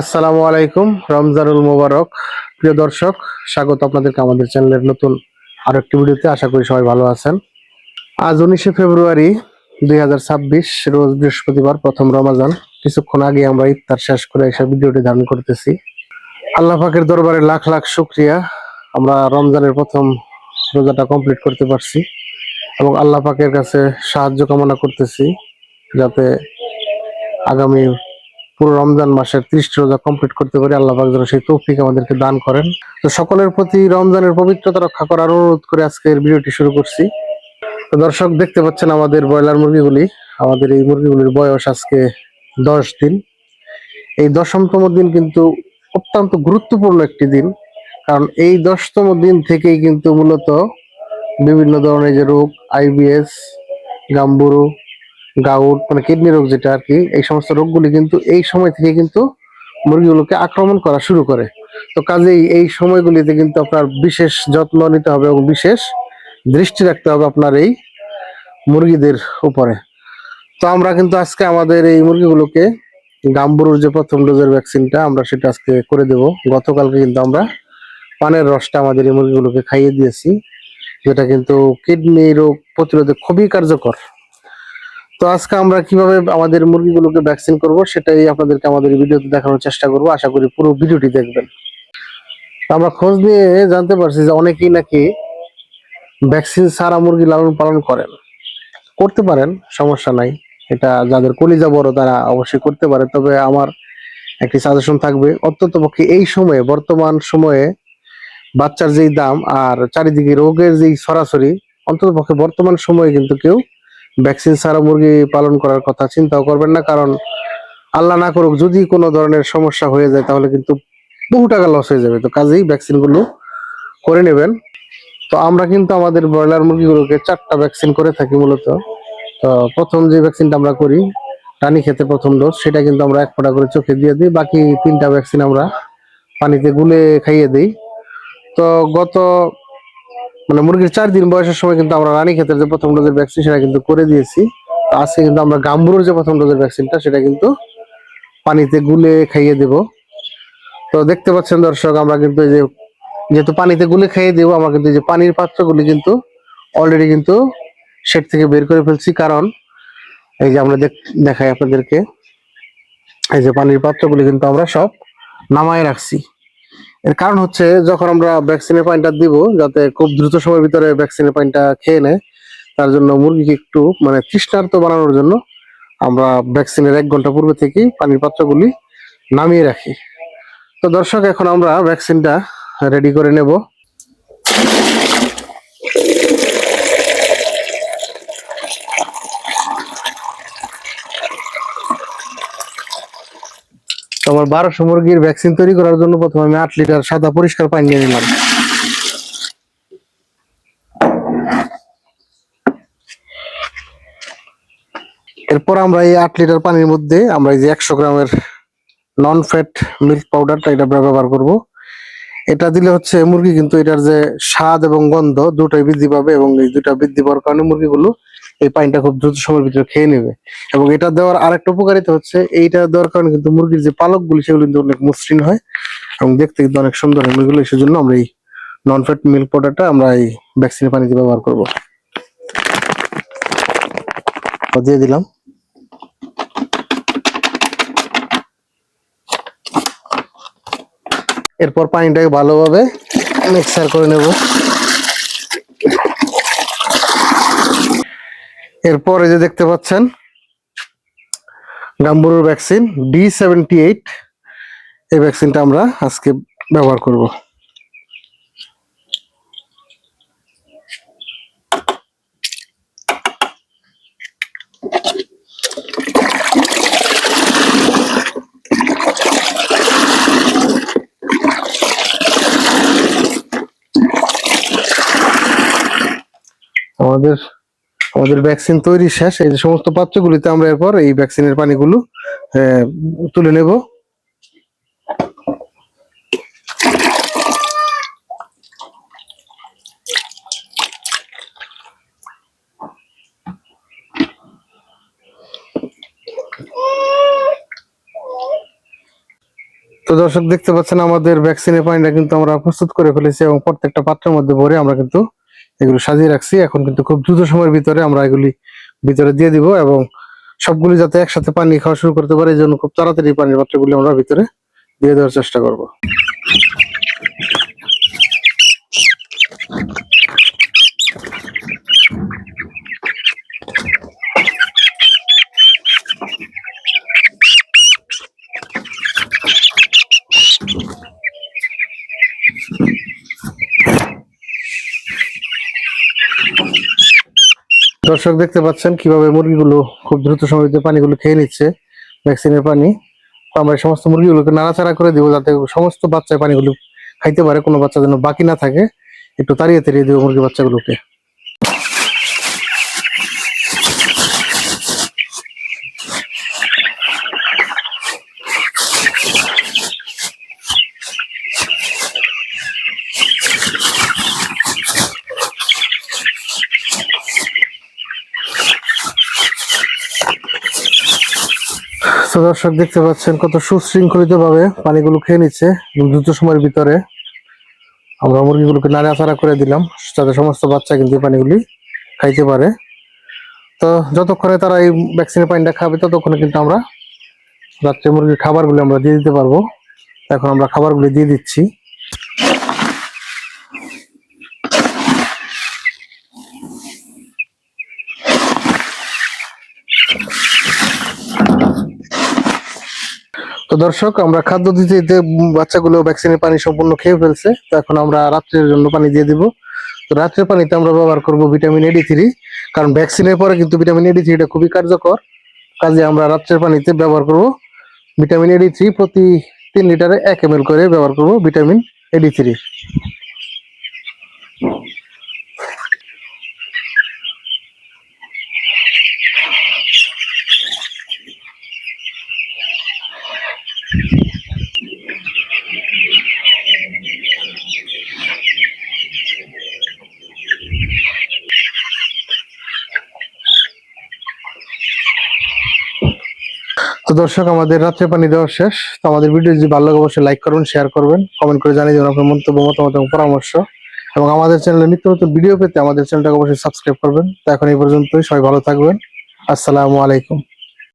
আসসালামু আলাইকুম, রমজানুল মোবারক। প্রিয় দর্শক, স্বাগত আপনাদেরকে আমাদের চ্যানেলের নতুন আরও একটি ভিডিওতে। আশা করি সবাই ভালো আছেন। আজ উনিশে ফেব্রুয়ারি দুই রোজ বৃহস্পতিবার, প্রথম রমাজান। কিছুক্ষণ আগে আমরা ইফতার শেষ করে এসে ভিডিওটি ধারণ করতেছি। আল্লাহ পাকের দরবারে লাখ লাখ শুক্রিয়া। আমরা রমজানের প্রথম রোজাটা কমপ্লিট করতে পারছি এবং আল্লাহ পাকের কাছে সাহায্য কামনা করতেছি যাতে আগামী পুরো রমজান মাসের ত্রিশ রোজা কমপ্লিট করতে পারি আল্লাহ যেন সেই তৌফিক আমাদেরকে দান করেন। তো সকলের প্রতি রমজানের পবিত্রতা রক্ষা করার অনুরোধ করে আজকের ভিডিওটি শুরু করছি। তো দর্শক, দেখতে পাচ্ছেন আমাদের ব্রয়লার মুরগিগুলি। আমাদের এই মুরগিগুলির বয়স আজকে দশ দিন। এই দশমতম দিন কিন্তু অত্যন্ত গুরুত্বপূর্ণ একটি দিন। কারণ এই দশতম দিন থেকেই কিন্তু মূলত বিভিন্ন ধরনের যে রোগ আইবিএস গাম্বুরু গাউট মানে কিডনি রোগ যেটা আর কি এই সমস্ত রোগগুলি কিন্তু এই সময় থেকে কিন্তু মুরগিগুলোকে আক্রমণ করা শুরু করে। তো কাজেই এই সময়গুলিতে কিন্তু আপনার বিশেষ যত্ন নিতে হবে এবং বিশেষ দৃষ্টি রাখতে হবে আপনার এই মুরগিদের উপরে। তো আমরা কিন্তু আজকে আমাদের এই মুরগিগুলোকে গাম্বুরুর যে প্রথম ডোজের ভ্যাকসিনটা, আমরা সেটা আজকে করে দেব। গতকালকে কিন্তু আমরা পানের রসটা আমাদের এই মুরগিগুলোকে খাইয়ে দিয়েছি, যেটা কিন্তু কিডনি রোগ প্রতিরোধে খুবই কার্যকর। তো আজকে আমরা কীভাবে আমাদের মুরগিগুলোকে ভ্যাকসিন করব সেটাই আপনাদেরকে আমাদের ভিডিওতে দেখানোর চেষ্টা করব। আশা করি পুরো ভিডিওটি দেখবেন। আমরা খোঁজ নিয়ে জানতে পারছি যে অনেকেই নাকি ভ্যাকসিন সারা মুরগি লালন পালন করেন। করতে পারেন, সমস্যা নাই। এটা যাদের কলিজা বড় তারা অবশ্যই করতে পারে। তবে আমার একটি সাজেশন থাকবে, অত্যন্ত পক্ষে এই সময়ে, বর্তমান সময়ে বাচ্চার যেই দাম আর চারিদিকে রোগের যেই সরাসরি, অন্তত পক্ষে বর্তমান সময়ে কিন্তু কেউ ভ্যাকসিন ছাড়া মুরগি পালন করার কথা চিন্তাও করবেন না, কারণ আল্লাহ না করুক, যদি কোনো ধরনের সমস্যা হয়ে যায়, তাহলে কিন্তু বহু টাকা লস হয়ে যাবে। তো কাজেই ভ্যাকসিনগুলো করে নেবেন। তো আমরা কিন্তু আমাদের ব্রয়লার মুরগিগুলোকে চারটা ভ্যাকসিন করে থাকি মূলত। তো প্রথম যে ভ্যাকসিনটা আমরা করি, রানী খেতে প্রথম ডোজ সেটা কিন্তু আমরা এক ফোঁটা করে চোখে দিয়ে দিই। বাকি তিনটা ভ্যাকসিন আমরা পানিতে গুলে খাইয়ে দিই। তো গত মানে মুরগির চার দিন বয়সের সময় কিন্তু আমরা রানী ক্ষেতের যে প্রথম ডোজের ভ্যাকসিন সেটা কিন্তু করে দিয়েছি। আজকে কিন্তু আমরা গাম্বুরের যে প্রথম ডোজের ভ্যাকসিনটা সেটা কিন্তু পানিতে গুলে খাইয়ে দেব। তো দেখতে পাচ্ছেন দর্শক, আমরা কিন্তু এই যে যেহেতু পানিতে গুলে খাইয়ে দেবো, আমরা কিন্তু যে পানির পাত্রগুলি কিন্তু অলরেডি কিন্তু সেট থেকে বের করে ফেলছি। কারণ এই যে আমরা দেখ- দেখাই আপনাদেরকে, এই যে পানির পাত্রগুলি কিন্তু আমরা সব নামায় রাখছি। এর কারণ হচ্ছে যখন আমরা ভ্যাকসিনের পানিটা দিব, যাতে খুব দ্রুত সময়ের ভিতরে ভ্যাকসিনের পানিটা খেয়ে নেয়, তার জন্য মুরগিকে একটু মানে তৃষ্ণার্ত বানানোর জন্য আমরা ভ্যাকসিনের এক ঘণ্টা পূর্বে থেকেই পানির পাত্রগুলি নামিয়ে রাখি। তো দর্শক, এখন আমরা ভ্যাকসিনটা রেডি করে নেব। আমার বারোশো মুরগির ভ্যাকসিন তৈরি করার জন্য প্রথমে আমি আট লিটার সাদা পরিষ্কার পানি নিয়ে নিলাম। এরপর আমরা এই আট লিটার পানির মধ্যে আমরা এই যে একশো গ্রামের নন ফ্যাট মিল্ক পাউডারটা এটা ব্যবহার করব। এটা দিলে হচ্ছে মুরগি কিন্তু এটার যে স্বাদ এবং গন্ধ দুটাই বৃদ্ধি পাবে এবং এই দুটা বৃদ্ধি পাওয়ার কারণে মুরগিগুলো এই পানিটা খুব দ্রুত সময়ের ভিতরে খেয়ে নেবে। এবং এটা দেওয়ার আরেকটা উপকারিতা হচ্ছে, এইটা দেওয়ার কারণে কিন্তু মুরগির যে পালকগুলি, সেগুলো কিন্তু অনেক মসৃণ হয় এবং দেখতে কিন্তু অনেক সুন্দর হয় মুরগিগুলো। সেজন্য আমরা এই নন ফ্যাট মিল্ক পাউডারটা আমরা এই ভ্যাকসিনের পানিতে ব্যবহার করব। দিয়ে দিলাম। এরপর পানিটাকে ভালোভাবে মিক্সার করে নেব। এরপর যে দেখতে পাচ্ছেন, গাম্বুরুর ভ্যাকসিন ডি সেভেন্টি এইট এই ভ্যাকসিনটা আমরা আজকে ব্যবহার করব। আমাদের আমাদের ভ্যাকসিন তৈরি শেষ। এই সমস্ত পাত্রগুলিতে আমরা এরপর এই ভ্যাকসিনের পানিগুলো তুলে নেব। তো দর্শক, দেখতে পাচ্ছেন আমাদের ভ্যাকসিনের পানিটা কিন্তু আমরা প্রস্তুত করে ফেলেছি এবং প্রত্যেকটা পাত্রের মধ্যে ভরে আমরা কিন্তু এগুলো সাজিয়ে রাখছি। এখন কিন্তু খুব দ্রুত সময়ের ভিতরে আমরা এগুলি ভিতরে দিয়ে দিব এবং সবগুলি যাতে একসাথে পানি খাওয়া শুরু করতে পারে, এই জন্য খুব তাড়াতাড়ি পানির পাত্রগুলি আমরা ভিতরে দিয়ে দেওয়ার চেষ্টা করব। দর্শক দেখতে পাচ্ছেন কীভাবে মুরগিগুলো খুব দ্রুত সময় পানিগুলো খেয়ে নিচ্ছে ভ্যাকসিনের পানি। আমরা সমস্ত মুরগিগুলোকে নাড়াচাড়া করে দিব যাতে সমস্ত বাচ্চায় পানিগুলো খাইতে পারে, কোনো বাচ্চা যেন বাকি না থাকে। একটু তাড়িয়ে তাড়িয়ে দিব মুরগি বাচ্চাগুলোকে। তো দর্শক দেখতে পাচ্ছেন কত সুশৃঙ্খলিত ভাবে পানিগুলো খেয়ে নিচ্ছে। দ্রুত সময়ের ভিতরে আমরা মুরগিগুলোকে নাড়াচাড়া করে দিলাম তাদের সমস্ত বাচ্চা কিন্তু পানিগুলি খাইতে পারে। তো যতক্ষণে তারা এই ভ্যাকসিনের পানিটা খাবে, ততক্ষণে কিন্তু আমরা রাত্রে মুরগির খাবারগুলি আমরা দিয়ে দিতে পারব। এখন আমরা খাবারগুলি দিয়ে দিচ্ছি তো দর্শক, আমরা খাদ্য দিতে দিতে বাচ্চাগুলো ভ্যাকসিনের পানি সম্পূর্ণ খেয়ে ফেলছে। তো এখন আমরা রাত্রের জন্য পানি দিয়ে দিব। তো রাত্রের পানিতে আমরা ব্যবহার করব ভিটামিন এডি থ্রি কারণ ভ্যাকসিনের পরে কিন্তু ভিটামিন এডি থ্রিটা খুবই কার্যকর। কাজে আমরা রাত্রের পানিতে ব্যবহার করব ভিটামিন এডি থ্রি প্রতি তিন লিটারে এক এম করে ব্যবহার করব ভিটামিন এডি থ্রি তো দর্শক, আমাদের রাত্রে পানি দেওয়া শেষ। তো আমাদের ভিডিও যদি ভালো লাগে, অবশ্যই লাইক করবেন শেয়ার করবেন কমেন্ট করে জানিয়ে দেবেন আপনার মন্তব্য, মতামত এবং পরামর্শ। এবং আমাদের চ্যানেলে নিত্য নতুন ভিডিও পেতে আমাদের চ্যানেলটাকে অবশ্যই সাবস্ক্রাইব করবেন। তো এখন এই পর্যন্তই, সবাই ভালো থাকবেন। আসসালামু আলাইকুম।